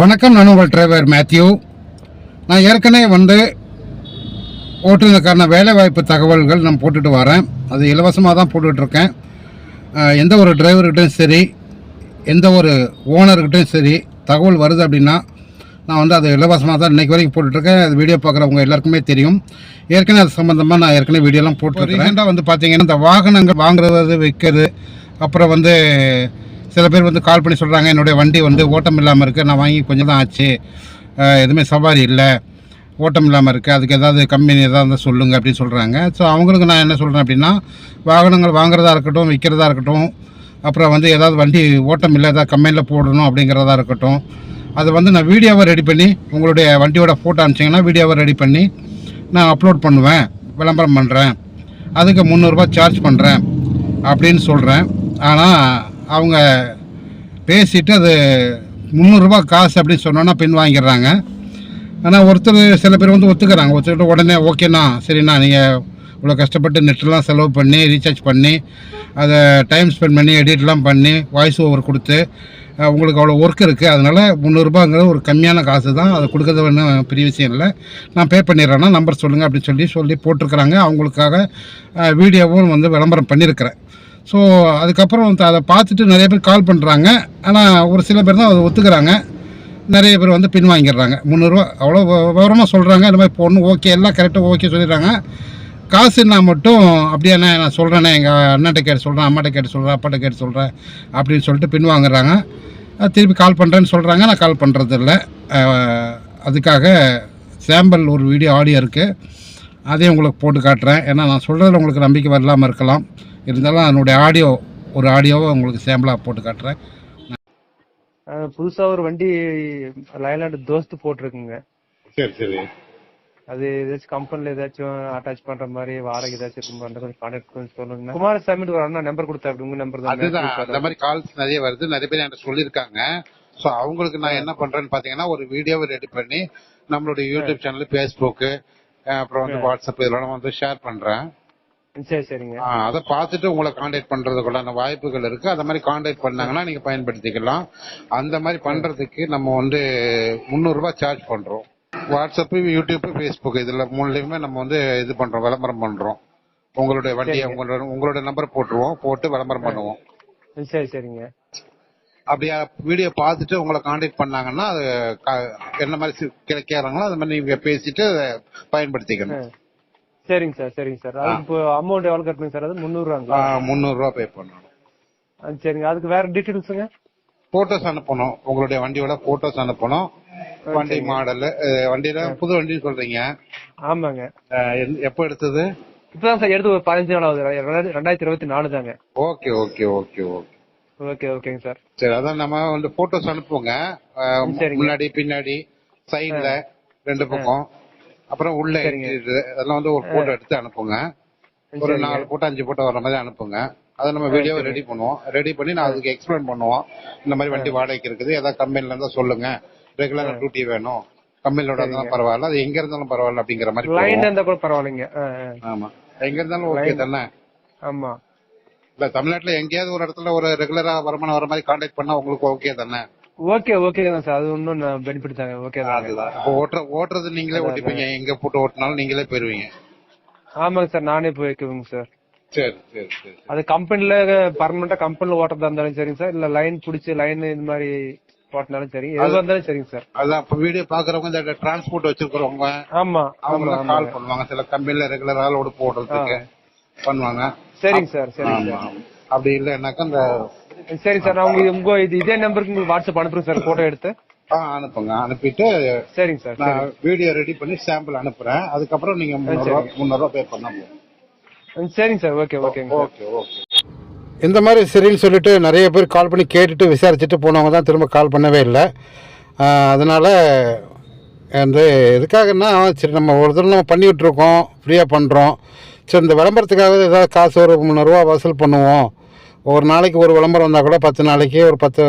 வணக்கம் நான் உங்கள் டிரைவர் மேத்யூ. நான் ஏற்கனவே வந்து ஓட்டுநருக்கான வேலைவாய்ப்பு தகவல்கள் நான் போட்டுட்டு வரேன். அது இலவசமாக தான் போட்டுட்ருக்கேன். எந்த ஒரு டிரைவர்கிட்டையும் சரி எந்த ஒரு ஓனர்கிட்டையும் சரி தகவல் வருது அப்படின்னா நான் வந்து அது இலவசமாக தான் இன்றைக்கி வரைக்கும் போட்டுட்ருக்கேன். அது வீடியோ பார்க்குறவங்க எல்லாருக்குமே தெரியும். ஏற்கனவே அது சம்மந்தமாக நான் ஏற்கனவே வீடியோலாம் போட்டுருக்கேன் ரீசெண்டாக வந்து பார்த்தீங்கன்னா இந்த வாகனங்கள் வாங்குறது விற்கிறது அப்புறம் வந்து சில பேர் வந்து கால் பண்ணி சொல்கிறாங்க என்னுடைய வண்டி வந்து ஓட்டம் இல்லாமல் இருக்குது நான் வாங்கி கொஞ்சம் தான் ஆச்சு. எதுவுமே சவாரி இல்லை. ஓட்டம் இல்லாமல் இருக்குது அதுக்கு ஏதாவது கம்பெனி எதாவது இருந்தால் சொல்லுங்கள் அப்படின்னு சொல்கிறாங்க ஸோ அவங்களுக்கு நான் என்ன சொல்கிறேன் அப்படின்னா வாகனங்கள் வாங்குறதா இருக்கட்டும் விற்கிறதா இருக்கட்டும் அப்புறம் வந்து ஏதாவது வண்டி ஓட்டம் இல்லை ஏதாவது கம்பெனியில் போடணும் அப்படிங்கிறதா இருக்கட்டும். அது வந்து நான் வீடியோவை ரெடி பண்ணி உங்களுடைய வண்டியோட ஃபோட்டோ அனுப்பிச்சிங்கன்னா வீடியோவை ரெடி பண்ணி நான் அப்லோட் பண்ணுவேன் விளம்பரம் பண்ணுறேன் அதுக்கு முந்நூறுரூபா சார்ஜ் பண்ணுறேன் அப்படின்னு சொல்கிறேன் ஆனால் அவங்க பேசிட்டு அது முந்நூறுரூபா காசு அப்படின்னு சொன்னோன்னா பின் வாங்கிடுறாங்க. ஆனால் ஒருத்தர் சில பேர் வந்து ஒத்துக்கிறாங்க. ஒத்துக்கிட்டு உடனே ஓகேண்ணா சரிண்ணா நீங்கள் இவ்வளோ கஷ்டப்பட்டு நெட்டெல்லாம் செலவு பண்ணி ரீசார்ஜ் பண்ணி அதை டைம் ஸ்பெண்ட் பண்ணி எடிட்லாம் பண்ணி வாய்ஸ் ஓவர் கொடுத்து உங்களுக்கு அவ்வளோ ஒர்க் இருக்குது அதனால் முந்நூறுரூபாங்கிறது ஒரு கம்மியான காசு தான். அதை கொடுக்கறது ஒன்றும் பெரிய விஷயம் இல்லை. நான் பே பண்ணிடுறேன்னா நம்பர் சொல்லுங்கள் அப்படின்னு சொல்லி சொல்லி போட்டிருக்கிறாங்க. அவங்களுக்காக வீடியோவும் வந்து விளம்பரம் பண்ணியிருக்கிறேன் ஸோ அதுக்கப்புறம் அதை பார்த்துட்டு நிறைய பேர் கால் பண்ணுறாங்க ஆனால் ஒரு சில பேர் தான் அதை ஒத்துக்கிறாங்க. நிறைய பேர் வந்து பின் வாங்கிடுறாங்க. முந்நூறுரூவா அவ்வளோ விவரமாக சொல்கிறாங்க இந்த மாதிரி பொண்ணு ஓகே எல்லாம் கரெக்டாக ஓகே சொல்லிடுறாங்க. காசுன்னா மட்டும் அப்படியே அண்ணே நான் சொல்கிறேண்ணே எங்கள் அண்ணன்ட்ட கேட்டு சொல்கிறேன் அம்மாட்ட கேட்டு சொல்கிறேன் அப்பாட்ட கேட்டு சொல்கிறேன் அப்படின்னு சொல்லிட்டு பின்வாங்குறாங்க திருப்பி கால் பண்ணுறேன்னு சொல்கிறாங்க நான் கால் பண்ணுறதில்ல அதுக்காக சாம்பிள் ஒரு வீடியோ ஆடியோ இருக்குது அதையும் உங்களுக்கு போட்டு காட்டுறேன். ஏன்னா நான் சொல்கிறதுல உங்களுக்கு நம்பிக்கை வரலாமல் இருக்கலாம். இருந்தாலும் அதனுடைய ஆடியோ ஒரு ஆடியோவை உங்களுக்கு சாம்பிளாக போட்டு காட்டுறேன். அஹ் புதுசா ஒரு வண்டி லைலாண்ட் தோஸ்து போட்டிருக்குங்க. சரி சரி. அது ஏதாச்சும் கம்பெனில ஏதாச்சும் அட்டாச் பண்ற மாதிரி வாடகை ஏதாச்சும் இருக்கும் பண்ற கொஞ்சம் கான்டாக்ட் பண்ணி சொல்லுங்க. குமாரசாமி ஒரு அண்ணா நம்பர் கொடுத்தா அப்படி உங்க நம்பர் அதுதான் அந்த தான் மாதிரி கால்ஸ் நிறைய வருது. நிறைய பேர் என்கிட்ட சொல்லியிருக்காங்க. ஸோ அவங்களுக்கு நான் என்ன பண்றேன்னு பாத்தீங்கன்னா ஒரு வீடியோவை ரெடி பண்ணி நம்மளுடைய யூடியூப் சேனல் ஃபேஸ்புக்கு அப்புறம் வந்து வாட்ஸ்அப் இதெல்லாம் வந்து ஷேர் பண்றேன். சரி சரிங்க. அதை பார்த்துட்டு உங்களை காண்டாக்ட் பண்றதுக்குள்ளான வாய்ப்புகள் இருக்கு. அந்த மாதிரி காண்டாக்ட் பண்ணாங்கன்னா நீங்க பயன்படுத்திக்கலாம். அந்த மாதிரி பண்றதுக்கு நம்ம வந்து முந்நூறு ரூபாய் சார்ஜ் பண்றோம். வாட்ஸ்அப் யூடியூப் ஃபேஸ்புக் இதுல மூணுலயுமே நம்ம வந்து இது பண்றோம் விளம்பரம் பண்றோம். உங்களுடைய வண்டியை உங்களோட உங்களோட நம்பர் போட்டுருவோம் போட்டு விளம்பரம் பண்ணுவோம். சரி சரிங்க. அப்படியா வீடியோ பார்த்துட்டு உங்களை காண்டாக்ட் பண்ணாங்கன்னா அது என்ன மாதிரி சி- கே- கேக்குறாங்களோ அது மாதிரி நீங்க பேசிட்டு பயன்படுத்திக்கணும். சரிங்க சார் சரிங்க சார். அதுக்கு இப்போ அமௌண்ட் எவ்வளவு கட்டணுங்க சார்? அது முந்நூறுவாங்களா? முந்நூறு ரூபா பே பண்ணணும். சரிங்க. அதுக்கு வேற டீட்டெயில்ஸுங்க போட்டோஸ் அனுப்பணும். உங்களுடைய வண்டியோட போட்டோஸ் அனுப்பணும். வண்டி மாடல் வண்டியில புது வண்டி சொல்றீங்க. ஆமாங்க. எப்போ எடுத்தது? இப்பதான் சார் எடுத்து ஒரு பதினஞ்சு நாள் ஆகுது. ரெண்டாயிரத்தி- இருபத்தி நாலு தாங்க. Okay okay okay okay. Okay ஓகேங்க சார். சரி அதான் நம்ம வந்து போட்டோஸ் சரிங்க. முன்னாடி பின்னாடி சைடுல ரெண்டு பக்கம். அப்புறம் உள்ள அதெல்லாம் வந்து ஒரு போட்டோ எடுத்து அனுப்புங்க. ஒரு நாலு போட்டோ அஞ்சு போட்டோ வர மாதிரி அனுப்புங்க. அதை நம்ம வீடியோவை ரெடி பண்ணுவோம். ரெடி பண்ணி நான் அதுக்கு எக்ஸ்பிளைன் பண்ணுவோம். இந்த மாதிரி வண்டி வாடகைக்கு இருக்குது. ஏதாவது கம்பெனில இருந்தா சொல்லுங்க. ரெகுலர் டியூட்டி வேணும். கம்பெனியோட இருந்தாலும் பரவாயில்ல. அது எங்க இருந்தாலும் பரவாயில்ல அப்படிங்கிற மாதிரி லைன். இருந்தா கூட பரவாயில்லைங்க. ஆமா. எங்க இருந்தாலும் ஓகே தானே? ஆமா. இல்ல தமிழ்நாட்டுல எங்கேயாவது ஒரு இடத்துல ஒரு ரெகுலரா வருமானம் வர மாதிரி கான்டாக்ட் பண்ணா உங்களுக்கு ஓகே தானே? ஓகே ஓகே தான் சார் அது ஒன்றும் பெனிஃபிட் தாங்க ஓகே தாங்க அதுதான். ஓட்டுற ஓட்டுறது நீங்களே ஓட்டிப்பீங்க. எங்க போட்டு ஓட்டினாலும் நீங்களே போயிருவீங்க. ஆமாங்க சார் நானே போய்க்குவேங்க சார் சரி சரி சரி. அது கம்பெனில பர்மனண்டா கம்பெனில ஓட்டுறதா இருந்தாலும் சரிங்க சார் இல்ல லைன் புடிச்சு லைன் இது மாதிரி ஓட்டினாலும் சரி. எதுவா இருந்தாலும் சரிங்க சார் அதான் இப்ப வீடியோ பாக்குறவங்க இந்த டிரான்ஸ்போர்ட் வச்சிருக்கிறவங்க ஆமா அவங்க ஆமா தான் கால் பண்ணுவாங்க. சில கம்பெனில ரெகுலரா லோடு போடுறதுக்கு பண்ணுவாங்க. சரிங்க சார் சரிங்க அப்படி இல்லைன்னாக்கா இந்த சார் சரி நான் உங்களுக்கு உங்க இது இதே நம்பருக்கு உங்களுக்கு வாட்ஸ்அப் அனுப்புறேன் சார் போட்டோ எடுத்து. ஆ, அனுப்புங்க. அனுப்பிட்டு சரிங்க சார் நான் வீடியோ ரெடி பண்ணி சாம்பிள் அனுப்புறேன். அதுக்கப்புறம் நீங்க முந்நூறு ரூபா முந்நூறு ரூபா பே பண்ண போதும். சரிங்க சார். ஓகே ஓகேங்க ஓகே ஓகே. இந்த மாதிரி சரின்னு சொல்லிட்டு நிறைய பேர் கால் பண்ணி கேட்டுட்டு விசாரிச்சுட்டு போனவங்க தான் திரும்ப கால் பண்ணவே இல்லை. அதனால் வந்து எதுக்காகன்னா சரி நம்ம ஒரு தடவை நம்ம பண்ணிக்கிட்டு இருக்கோம் ஃப்ரீயாக பண்ணுறோம் சரி இந்த விளம்பரத்துக்காக ஏதாவது காசு ஒரு முந்நூறுரூவா வசூல் பண்ணுவோம். ஒரு நாளைக்கு ஒரு விளம்பரம் வந்தால் கூட பத்து நாளைக்கு ஒரு பத்து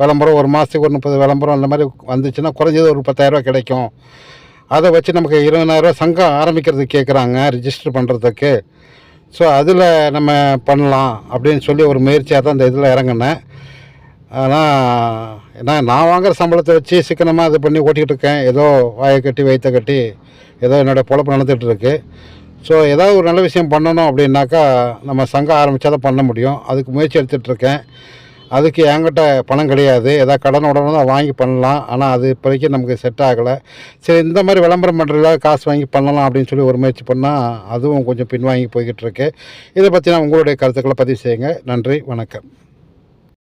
விளம்பரம் ஒரு மாதத்துக்கு ஒரு முப்பது விளம்பரம் அந்த மாதிரி வந்துச்சுன்னா குறைஞ்சது ஒரு பத்தாயிரரூவா கிடைக்கும். அதை வச்சு நமக்கு இருபதாயிரரூவா சங்கம் ஆரம்பிக்கிறதுக்கு கேட்குறாங்க ரிஜிஸ்டர் பண்ணுறதுக்கு ஸோ அதில் நம்ம பண்ணலாம் அப்படின்னு சொல்லி ஒரு முயற்சியாக தான் இந்த இதில் இறங்கினேன். ஆனால் ஏன்னா நான் வாங்குகிற சம்பளத்தை வச்சு சிக்கனமாக இது பண்ணி ஓட்டிகிட்டு இருக்கேன். ஏதோ வாயை கட்டி வயிற்ற கட்டி ஏதோ என்னோடய பொழப்பு நடந்துகிட்ருக்கு ஸோ ஏதாவது ஒரு நல்ல விஷயம் பண்ணணும் அப்படின்னாக்கா நம்ம சங்கம் ஆரம்பித்தா தான் பண்ண முடியும். அதுக்கு முயற்சி எடுத்துகிட்டு இருக்கேன். அதுக்கு என்கிட்ட பணம் கிடையாது. ஏதாவது கடன் உடனே தான் வாங்கி பண்ணலாம். ஆனால் அது இப்போதைக்கு நமக்கு செட் ஆகலை. சரி இந்த மாதிரி விளம்பரம் பண்ணுறதுல காசு வாங்கி பண்ணலாம் அப்படின்னு சொல்லி ஒரு முயற்சி பண்ணால் அதுவும் கொஞ்சம் பின்வாங்கி போய்கிட்டு இருக்கு. இதை பற்றி நான் உங்களுடைய கருத்துக்களை பதிவு செய்யுங்க. நன்றி வணக்கம்.